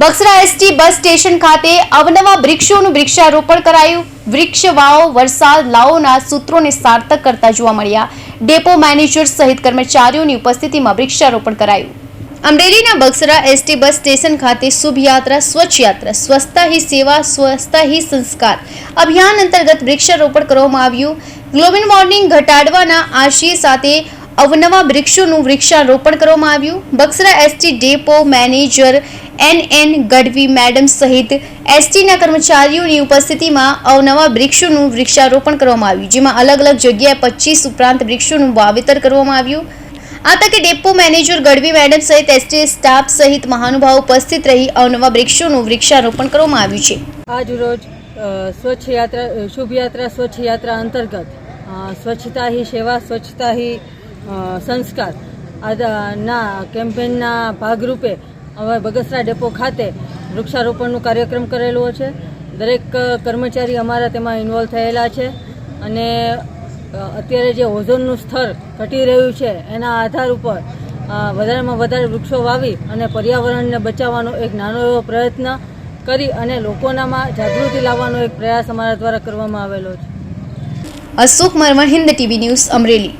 Baksara ST bus station ખાતે અવનવા વૃક્ષોનું વૃક્ષારોપણ કરાયું. વૃક્ષ વાવો વરસાદ લાવોના સૂત્રોને સાર્થક કરતા જોવા મળ્યા. ડેપો મેનેજર સહિત કર્મચારીઓની ઉપસ્થિતિમાં વૃક્ષારોપણ કરાયું. અમરેલીના બક્સરા એસટી બસ સ્ટેશન ખાતે શુભ યાત્રા સ્વચ્છ યાત્રા સ્વચ્છતા હી સેવા સ્વચ્છતા હી સંસ્કાર અભિયાન અંતર્ગત વૃક્ષારોપણ કરવામાં આવ્યું. ગ્લોબલ વોર્મિંગ ઘટાડવાના આશય સાથે અવનવા વૃક્ષોનું વૃક્ષારોપણ કરવામાં આવ્યું. Baksara ST depot manager N N Gadhvi madam સહિત એસટીના કર્મચારીઓની ઉપસ્થિતિમાં અવનવા વૃક્ષોનું વૃક્ષારોપણ કરવામાં આવ્યું, જેમાં અલગ અલગ જગ્યાએ પચીસ ઉપરાંત વૃક્ષોનું વાવેતર કરવામાં આવ્યું. આ તકે ડેપો મેનેજર ગઢવી મેડમ સહિત એસટી સ્ટાફ સહિત મહાનુભાવો ઉપસ્થિત રહી અવનવા વૃક્ષોનું વૃક્ષારોપણ કરવામાં આવ્યું છે. આજ રોજ સ્વચ્છ યાત્રા શુભ યાત્રા સ્વચ્છ યાત્રા અંતર્ગત સ્વચ્છતા હી સેવા, સ્વચ્છતા હી સંસ્કાર. ના, કેમ્પેનના ભાગરૂપે હવે બગસરા ડેપો ખાતે વૃક્ષારોપણનો કાર્યક્રમ કરેલો છે. દરેક કર્મચારી અમારા તેમાં ઇન્વોલ્વ થયેલા છે અને અત્યારે જે ઓઝોનનું સ્તર ઘટી રહ્યું છે, એના આધાર ઉપર વધારેમાં વધારે વૃક્ષો વાવી અને પર્યાવરણને બચાવવાનો એક નાનો એવો પ્રયત્ન કરી અને લોકોનામાં જાગૃતિ લાવવાનો એક પ્રયાસ અમારા દ્વારા કરવામાં આવેલો છે. Ashok Maraman, Hind TV news Amreli.